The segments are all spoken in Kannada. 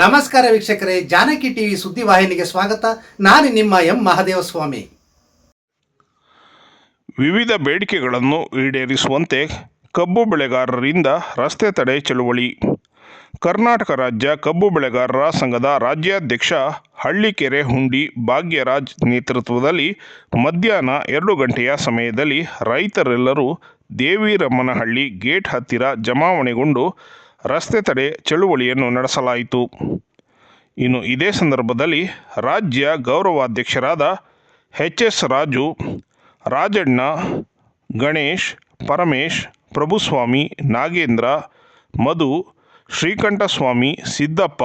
ನಮಸ್ಕಾರ ವೀಕ್ಷಕರೇ, ಜಾನಕಿ ಟಿವಿ ಸುದ್ದಿವಾಹಿನಿಗೆ ಸ್ವಾಗತ. ನಾನು ನಿಮ್ಮ ಎಂ. ಮಹದೇವಸ್ವಾಮಿ. ವಿವಿಧ ಬೇಡಿಕೆಗಳನ್ನು ಈಡೇರಿಸುವಂತೆ ಕಬ್ಬು ಬೆಳೆಗಾರರಿಂದ ರಸ್ತೆ ತಡೆ ಚಳುವಳಿ. ಕರ್ನಾಟಕ ರಾಜ್ಯ ಕಬ್ಬು ಬೆಳೆಗಾರರ ಸಂಘದ ರಾಜ್ಯಾಧ್ಯಕ್ಷ ಹಳ್ಳಿಕೆರೆ ಹುಂಡಿ ಭಾಗ್ಯರಾಜ್ ನೇತೃತ್ವದಲ್ಲಿ ಮಧ್ಯಾಹ್ನ ಎರಡು ಗಂಟೆಯ ಸಮಯದಲ್ಲಿ ರೈತರೆಲ್ಲರೂ ದೇವಿರಮ್ಮನಹಳ್ಳಿ ಗೇಟ್ ಹತ್ತಿರ ಜಮಾವಣೆಗೊಂಡು ರಸ್ತೆ ತಡೆ ಚಳುವಳಿಯನ್ನು ನಡೆಸಲಾಯಿತು. ಇನ್ನು ಇದೇ ಸಂದರ್ಭದಲ್ಲಿ ರಾಜ್ಯ ಗೌರವಾಧ್ಯಕ್ಷರಾದ ಎಚ್ ಎಸ್ ರಾಜು ರಾಜಣ್ಣ ಗಣೇಶ್ ಪರಮೇಶ್ ಪ್ರಭುಸ್ವಾಮಿ ನಾಗೇಂದ್ರ ಮಧು ಶ್ರೀಕಂಠಸ್ವಾಮಿ ಸಿದ್ದಪ್ಪ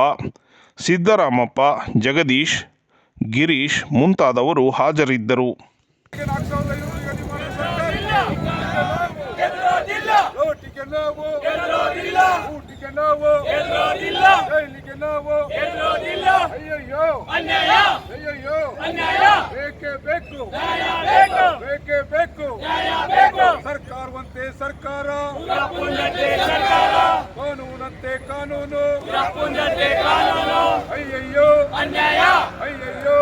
ಸಿದ್ದರಾಮಪ್ಪ ಜಗದೀಶ್ ಗಿರೀಶ್ ಮುಂತಾದವರು ಹಾಜರಿದ್ದರು. ನಾವು. ಊಟಿಗೆ ನಾವು. ಅಯ್ಯಯ್ಯೋ. ಅನ್ಯಾಯ. ಅಯ್ಯಯ್ಯೋ. ಅನ್ಯಾಯ. ಬೇಕೇ ಬೇಕು. ಬೇಕೇ. ಬೇಕು ಬೇಕು. ಸರ್ಕಾರವಂತೆ ಸರ್ಕಾರ. ಕಾನೂನಂತೆ ಕಾನೂನು. ಕಾನೂನು. ಅಯ್ಯಯ್ಯೋ. ಅಯ್ಯಯ್ಯೋ.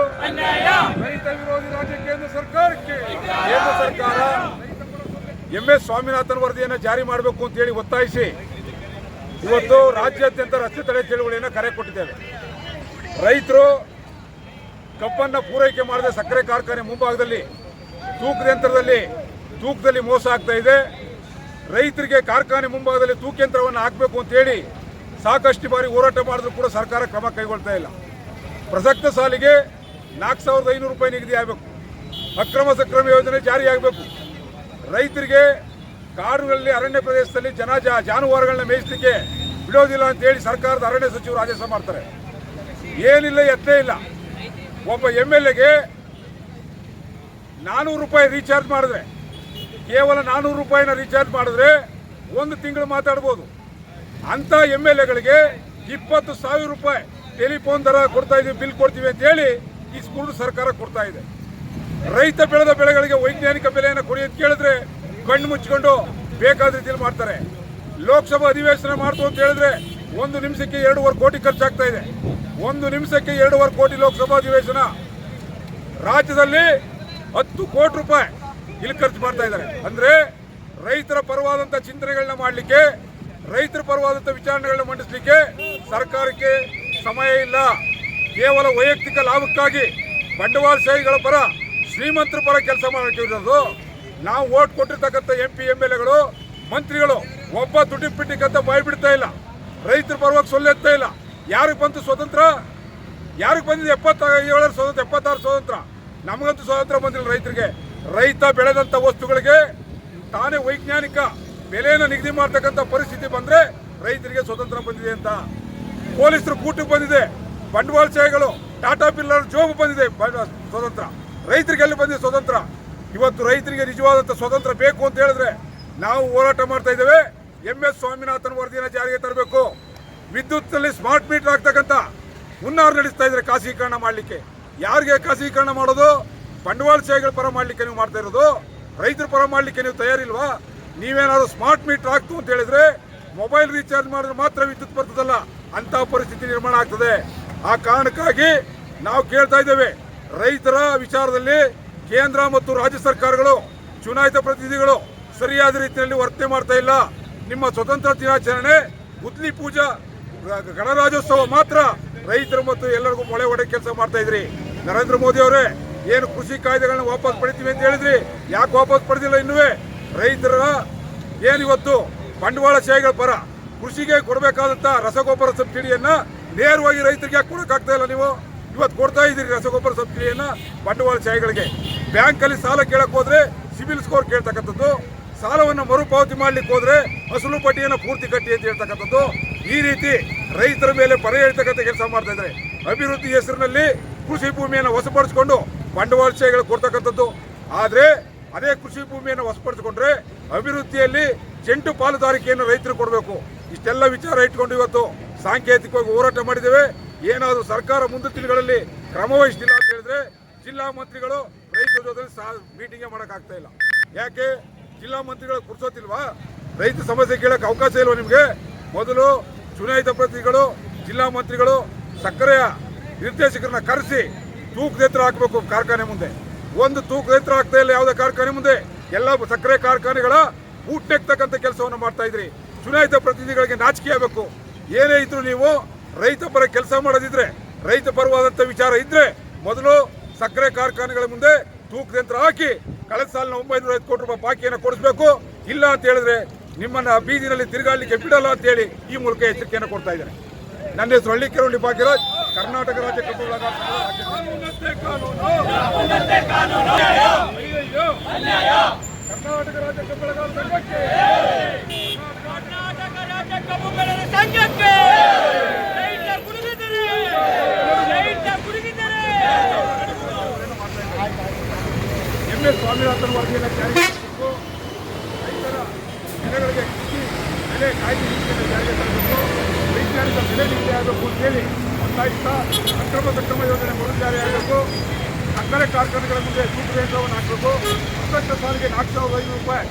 ರೈತ ವಿರೋಧಿ ರಾಜ್ಯ ಕೇಂದ್ರ ಸರ್ಕಾರಕ್ಕೆ. ಕೇಂದ್ರ ಸರ್ಕಾರ. ಎಂ ಎಸ್ ಸ್ವಾಮಿನಾಥನ್ ವರದಿಯನ್ನು ಜಾರಿ ಮಾಡಬೇಕು ಅಂತ ಹೇಳಿ ಒತ್ತಾಯಿಸಿ. ಇವತ್ತು ರಾಜ್ಯಾದ್ಯಂತ ರಸ್ತೆ ತಡೆ ಚಳುವಳಿಯನ್ನು ಕರೆ ಕೊಟ್ಟಿದ್ದೇವೆ. ರೈತರು ಕಬ್ಬನ್ನು ಪೂರೈಕೆ ಮಾಡಿದ ಸಕ್ಕರೆ ಕಾರ್ಖಾನೆ ಮುಂಭಾಗದಲ್ಲಿ ತೂಕದ ಯಂತ್ರದಲ್ಲಿ, ತೂಕದಲ್ಲಿ ಮೋಸ ಆಗ್ತಾ ಇದೆ. ರೈತರಿಗೆ ಕಾರ್ಖಾನೆ ಮುಂಭಾಗದಲ್ಲಿ ತೂಕ ಯಂತ್ರವನ್ನು ಹಾಕಬೇಕು ಅಂತ ಹೇಳಿ ಸಾಕಷ್ಟು ಬಾರಿ ಹೋರಾಟ ಮಾಡಿದ್ರು ಕೂಡ ಸರ್ಕಾರ ಕ್ರಮ ಕೈಗೊಳ್ತಾ ಇಲ್ಲ. ಪ್ರಸಕ್ತ ಸಾಲಿಗೆ ನಾಲ್ಕು ಸಾವಿರದ ಐನೂರು ರೂಪಾಯಿ ನಿಗದಿ ಆಗಬೇಕು. ಅಕ್ರಮ ಸಕ್ರಮ ಯೋಜನೆ ಜಾರಿಯಾಗಬೇಕು. ರೈತರಿಗೆ ಕಾಡುಗಳಲ್ಲಿ ಅರಣ್ಯ ಪ್ರದೇಶದಲ್ಲಿ ಜನ ಜಾನುವಾರುಗಳನ್ನ ಮೇಯಿಸಲಿಕ್ಕೆ ಬಿಡೋದಿಲ್ಲ ಅಂತ ಹೇಳಿ ಸರ್ಕಾರದ ಅರಣ್ಯ ಸಚಿವರು ಆದೇಶ ಮಾಡ್ತಾರೆ. ಏನಿಲ್ಲ ಎತ್ತೇ ಇಲ್ಲ. ಒಬ್ಬ ಎಂ ಎಲ್ ಎಗೆ ನಾನೂರು ರೂಪಾಯಿ ರೀಚಾರ್ಜ್ ಮಾಡಿದ್ರೆ, ಕೇವಲ ನಾನೂರು ರೂಪಾಯಿನ ರೀಚಾರ್ಜ್ ಮಾಡಿದ್ರೆ ಒಂದು ತಿಂಗಳು ಮಾತಾಡ್ಬೋದು. ಅಂತ ಎಂ ಎಲ್ ಎಗಳಿಗೆ ಇಪ್ಪತ್ತು ಸಾವಿರ ರೂಪಾಯಿ ಟೆಲಿಫೋನ್ ದರ ಕೊಡ್ತಾ ಇದೀವಿ, ಬಿಲ್ ಕೊಡ್ತೀವಿ ಅಂತ ಹೇಳಿ ಈ ಸ್ಕೂಲ್ ಸರ್ಕಾರ ಕೊಡ್ತಾ ಇದೆ. ರೈತ ಬೆಳೆದ ಬೆಳೆಗಳಿಗೆ ವೈಜ್ಞಾನಿಕ ಬೆಲೆಯನ್ನು ಕೊಡಿ ಅಂತ ಕೇಳಿದ್ರೆ ಕಣ್ಣು ಮುಚ್ಕೊಂಡು ಬೇಕಾದ ರೀತಿಯಲ್ಲಿ ಮಾಡ್ತಾರೆ. ಲೋಕಸಭಾ ಅಧಿವೇಶನ ಮಾಡ್ತು ಅಂತ ಹೇಳಿದ್ರೆ ಒಂದು ನಿಮಿಷಕ್ಕೆ ಎರಡೂವರೆ ಕೋಟಿ ಖರ್ಚಾಗ್ತಾ ಇದೆ. ಒಂದು ನಿಮಿಷಕ್ಕೆ ಎರಡೂವರೆ ಕೋಟಿ ಲೋಕಸಭಾ ಅಧಿವೇಶನ. ರಾಜ್ಯದಲ್ಲಿ ಹತ್ತು ಕೋಟಿ ರೂಪಾಯಿ ಇಲ್ಲಿ ಖರ್ಚು ಮಾಡ್ತಾ ಇದ್ದಾರೆ. ಅಂದ್ರೆ ರೈತರ ಪರವಾದಂತ ಚಿಂತನೆಗಳನ್ನ ಮಾಡಲಿಕ್ಕೆ, ರೈತರ ಪರವಾದಂತ ವಿಚಾರಣೆಗಳನ್ನ ಮಂಡಿಸಲಿಕ್ಕೆ ಸರ್ಕಾರಕ್ಕೆ ಸಮಯ ಇಲ್ಲ. ಕೇವಲ ವೈಯಕ್ತಿಕ ಲಾಭಕ್ಕಾಗಿ ಬಂಡವಾಳಶಾಹಿಗಳ ಪರ ಶ್ರೀಮಂತರ ಪರ ಕೆಲಸ ಮಾಡಿರೋದು ನಾವು ಓಟ್ ಕೊಟ್ಟಿರ್ತಕ್ಕಂಥ ಎಂ ಪಿ ಎಂ ಎಲ್ ಎಗಳು ಮಂತ್ರಿಗಳು, ಒಬ್ಬ ದುಡ್ಡಿನ ಪಿಟ್ಟಿಗಂತ ಬಾಯ್ ಬಿಡ್ತಾ ಇಲ್ಲ. ರೈತರ ಪರವಾಗಿ ಸೊಲ್ಲೆತ್ತಾ ಇಲ್ಲ. ಯಾರಿಗೆ ಬಂತು ಸ್ವತಂತ್ರ ಯಾರಿಗೆ ಬಂದಿದೆ ಎಪ್ಪತ್ತ ಏಳರ ಸ್ವತಂತ್ರ ಎಪ್ಪತ್ತಾರು ಸ್ವತಂತ್ರ ನಮಗಂತೂ ಸ್ವಾತಂತ್ರ್ಯ ಬಂದಿಲ್ಲ ರೈತರಿಗೆ. ರೈತ ಬೆಳೆದಂಥ ವಸ್ತುಗಳಿಗೆ ತಾನೇ ವೈಜ್ಞಾನಿಕ ಬೆಲೆಯನ್ನು ನಿಗದಿ ಮಾಡ್ತಕ್ಕಂಥ ಪರಿಸ್ಥಿತಿ ಬಂದರೆ ರೈತರಿಗೆ ಸ್ವತಂತ್ರ ಬಂದಿದೆ ಅಂತ. ಪೊಲೀಸರು ಕೂಟಕ್ಕೆ ಬಂದಿದೆ. ಬಂಡವಾಳಶಾಹಿಗಳು ಟಾಟಾ ಪಿಲ್ಲರ್ ಜೋಬು ಬಂದಿದೆ. ಸ್ವತಂತ್ರ ರೈತರಿಗೆ ಎಲ್ಲಿ ಬಂದಿದೆ ಸ್ವತಂತ್ರ ಇವತ್ತು ರೈತರಿಗೆ ನಿಜವಾದಂಥ ಸ್ವತಂತ್ರ ಬೇಕು ಅಂತ ಹೇಳಿದ್ರೆ ನಾವು ಹೋರಾಟ ಮಾಡ್ತಾ ಇದ್ದೇವೆ. ಎಂ ಎಸ್ ಸ್ವಾಮಿನಾಥನ್ ವರದಿಯನ್ನು ಜಾರಿಗೆ ತರಬೇಕು. ವಿದ್ಯುತ್ನಲ್ಲಿ ಸ್ಮಾರ್ಟ್ ಮೀಟರ್ ಆಗ್ತಕ್ಕಂಥ ಹುನ್ನಾರು ನಡೆಸ್ತಾ ಇದ್ದಾರೆ ಖಾಸಗೀಕರಣ ಮಾಡಲಿಕ್ಕೆ. ಯಾರಿಗೆ ಖಾಸಗೀಕರಣ ಮಾಡೋದು? ಬಂಡವಾಳಶಾಹಿಗಳ ಪರ ಮಾಡಲಿಕ್ಕೆ ನೀವು ಮಾಡ್ತಾ ಇರೋದು. ರೈತರ ಪರ ಮಾಡಲಿಕ್ಕೆ ನೀವು ತಯಾರಿಲ್ವಾ? ನೀವೇನಾದ್ರು ಸ್ಮಾರ್ಟ್ ಮೀಟರ್ ಆಗ್ತು ಅಂತ ಹೇಳಿದ್ರೆ ಮೊಬೈಲ್ ರೀಚಾರ್ಜ್ ಮಾಡಿದ್ರೆ ಮಾತ್ರ ವಿದ್ಯುತ್ ಬರ್ತದಲ್ಲ ಅಂತ ಪರಿಸ್ಥಿತಿ ನಿರ್ಮಾಣ ಆಗ್ತದೆ. ಆ ಕಾರಣಕ್ಕಾಗಿ ನಾವು ಕೇಳ್ತಾ ಇದ್ದೇವೆ. ರೈತರ ವಿಚಾರದಲ್ಲಿ ಕೇಂದ್ರ ಮತ್ತು ರಾಜ್ಯ ಸರ್ಕಾರಗಳು, ಚುನಾಯಿತ ಪ್ರತಿನಿಧಿಗಳು ಸರಿಯಾದ ರೀತಿಯಲ್ಲಿ ವರ್ತನೆ ಮಾಡ್ತಾ ಇಲ್ಲ. ನಿಮ್ಮ ಸ್ವತಂತ್ರ ದಿನಾಚರಣೆ, ಗುದ್ಲಿ ಪೂಜಾ, ಗಣರಾಜ್ಯೋತ್ಸವ ಮಾತ್ರ ರೈತರು ಮತ್ತು ಎಲ್ಲರಿಗೂ ಮೊಳೆ ಹೊಡೆ ಕೆಲಸ ಮಾಡ್ತಾ ಇದ್ರಿ. ನರೇಂದ್ರ ಮೋದಿ ಅವರೇ, ಏನು ಕೃಷಿ ಕಾಯ್ದೆಗಳನ್ನ ವಾಪಸ್ ಪಡಿತೀವಿ ಅಂತ ಹೇಳಿದ್ರಿ? ಯಾಕೆ ವಾಪಸ್ ಪಡೆದಿಲ್ಲ ಇನ್ನುವೇ? ರೈತರ ಏನಿವತ್ತು ಬಂಡವಾಳಶಾಹಿಗಳ ಪರ ಕೃಷಿಗೆ ಕೊಡಬೇಕಾದಂಥ ರಸಗೊಬ್ಬರ ಸಬ್ಸಿಡಿಯನ್ನ ನೇರವಾಗಿ ರೈತರಿಗೆ ಯಾಕೆ ಕೊಡಕ್ಕಾಗ್ತಾ ಇಲ್ಲ ನೀವು? ಇವತ್ತು ಕೊಡ್ತಾ ಇದ್ದೀರಿ ರಸಗೊಬ್ಬರ ಸಬ್ಸಿಡಿಯನ್ನ ಬಂಡವಾಳಶಾಹಿಗಳಿಗೆ ಬ್ಯಾಂಕಲ್ಲಿ ಸಾಲ ಕೇಳಕ್ಕೆ ಹೋದರೆ ಸಿಬಿಲ್ ಸ್ಕೋರ್ ಕೇಳ್ತಕ್ಕಂಥದ್ದು, ಸಾಲವನ್ನು ಮರುಪಾವತಿ ಮಾಡ್ಲಿಕ್ಕೆ ಹೋದರೆ ಅಸಲು ಪಟ್ಟಿಯನ್ನು ಪೂರ್ತಿ ಕಟ್ಟಿ ಅಂತ ಹೇಳ್ತಕ್ಕಂಥದ್ದು. ಈ ರೀತಿ ರೈತರ ಮೇಲೆ ಪರ ಹೇಳ್ತಕ್ಕಂಥ ಕೆಲಸ ಮಾಡ್ತಾ ಇದ್ದಾರೆ. ಅಭಿವೃದ್ಧಿ ಹೆಸರಿನಲ್ಲಿ ಕೃಷಿ ಭೂಮಿಯನ್ನು ವಶಪಡಿಸಿಕೊಂಡು ಬಂಡವಾಳಶಾಹಿಗಳು ಕೊಡ್ತಕ್ಕಂಥದ್ದು. ಆದರೆ ಅದೇ ಕೃಷಿ ಭೂಮಿಯನ್ನು ವಶಪಡಿಸಿಕೊಂಡ್ರೆ ಅಭಿವೃದ್ಧಿಯಲ್ಲಿ ಜಂಟು ಪಾಲುದಾರಿಕೆಯನ್ನು ರೈತರು ಕೊಡಬೇಕು. ಇಷ್ಟೆಲ್ಲ ವಿಚಾರ ಇಟ್ಕೊಂಡು ಇವತ್ತು ಸಾಂಕೇತಿಕವಾಗಿ ಹೋರಾಟ ಮಾಡಿದ್ದೇವೆ. ಏನಾದರೂ ಸರ್ಕಾರ ಮುಂದಿನ ತಿಂಗಳಲ್ಲಿ ಕ್ರಮ ವಹಿಸ್ತಿಲ್ಲ ಅಂತ ಹೇಳಿದ್ರೆ ಜಿಲ್ಲಾ ಮಂತ್ರಿಗಳು ರೈತರ ಜೊತೆ ಮೀಟಿಂಗೇ ಮಾಡೋಕ್ಕಾಗ್ತಾ ಇಲ್ಲ. ಯಾಕೆ? ಜಿಲ್ಲಾ ಮಂತ್ರಿಗಳು ಕುರ್ಸೋತಿಲ್ವಾ ರೈತ ಸಮಸ್ಯೆ ಕೇಳೋಕೆ ಅವಕಾಶ ಇಲ್ವಾ ನಿಮಗೆ? ಮೊದಲು ಚುನಾಯಿತ ಪ್ರತಿನಿಧಿಗಳು, ಜಿಲ್ಲಾ ಮಂತ್ರಿಗಳು ಸಕ್ಕರೆಯ ನಿರ್ದೇಶಕರನ್ನ ಕರೆಸಿ ತೂಕದ ಎತ್ತರ ಹಾಕಬೇಕು ಕಾರ್ಖಾನೆ ಮುಂದೆ. ಒಂದು ತೂಕದ ಎತ್ತರ ಆಗ್ತಾ ಇಲ್ಲ ಯಾವುದೇ ಕಾರ್ಖಾನೆ ಮುಂದೆ. ಎಲ್ಲ ಸಕ್ಕರೆ ಕಾರ್ಖಾನೆಗಳ ಊಟೆಕ್ತಕ್ಕಂಥ ಕೆಲಸವನ್ನು ಮಾಡ್ತಾ ಇದ್ರಿ. ಚುನಾಯಿತ ಪ್ರತಿನಿಧಿಗಳಿಗೆ ನಾಚಿಕೆ ಆಗಬೇಕು. ಏನೇ ಇದ್ರು ನೀವು ರೈತ ಪರ ಕೆಲಸ ಮಾಡೋದಿದ್ರೆ, ರೈತ ಪರವಾದಂಥ ವಿಚಾರ ಇದ್ರೆ ಮೊದಲು ಸಕ್ಕರೆ ಕಾರ್ಖಾನೆಗಳ ಮುಂದೆ ತೂಕ ಯಂತ್ರ ಹಾಕಿ ಕಳೆದ ಸಾಲಿನ ಒಂಬೈನೂರ ಐದು ಕೋಟಿ ರೂಪಾಯಿ ಬಾಕಿಯನ್ನು ಕೊಡಿಸಬೇಕು. ಇಲ್ಲ ಅಂತ ಹೇಳಿದ್ರೆ ನಿಮ್ಮನ್ನ ಬೀದಿನಲ್ಲಿ ತಿರುಗಾಡಲಿಕ್ಕೆ ಬಿಡಲ್ಲ ಅಂತ ಹೇಳಿ ಈ ಮೂಲಕ ಎಚ್ಚರಿಕೆಯನ್ನು ಕೊಡ್ತಾ ಇದ್ದಾರೆ. ನನ್ನ ಹೆಸರು ಹಳ್ಳಿ ಕೆರವಳ್ಳಿ ಭಾಗ್ಯರಾಜ್, ಕರ್ನಾಟಕ ರಾಜ್ಯ ಕಬ್ಬು ಬೆಳೆಗಾರರ ಸಂಘದ ಅಯ್ಯಯ್ಯೋ. ಕರ್ನಾಟಕ ರಾಜ್ಯ ಕಬ್ಬು ಬೆಳೆಗಾರರ ಸಂಘಕ್ಕೆ ಕರ್ನಾಟಕ ರಾಜ್ಯ ಕಬ್ಬು ಬೆಳೆದ ಸಂಘಕ್ಕೆ ರೈತ ಕುಡಿದಿದ್ದಾರೆ ರೈತ ಕುಡಿದಿದ್ದಾರೆ ಎಸ್ ಸ್ವಾಮಿನಾಥನ್ ವರದಿಯನ್ನು ಜಾರಿಗೆ ತರಬೇಕು ರೈತರ ಬೆಳೆಗಳಿಗೆ ಕೃಷಿ ಬೆಲೆ ಕಾಯ್ದೆ ನೀತಿಯನ್ನು ಜಾರಿಗೆ ತರಬೇಕು ವೈಜ್ಞಾನಿಕ ಬೆಲೆ ನೀತಿ ಆಗಬೇಕು ಅಂತೇಳಿ ಒತ್ತಾಯಿಸ್ತಾ ಅಕ್ರಮ ಸಕ್ರಮ ಯೋಜನೆ ಮರು ಜಾರಿ ಆಗಬೇಕು. ಸಕ್ಕರೆ ಕಾರ್ಖಾನೆಗಳ ಮುಂದೆ ತೂಕ ಯಂತ್ರವನ್ನು ಹಾಕಬೇಕು. ಪ್ರಸಕ್ತ ಸಾಲಿಗೆ ನಾಲ್ಕು ಸಾವಿರದ ಐನೂರು ರೂಪಾಯಿ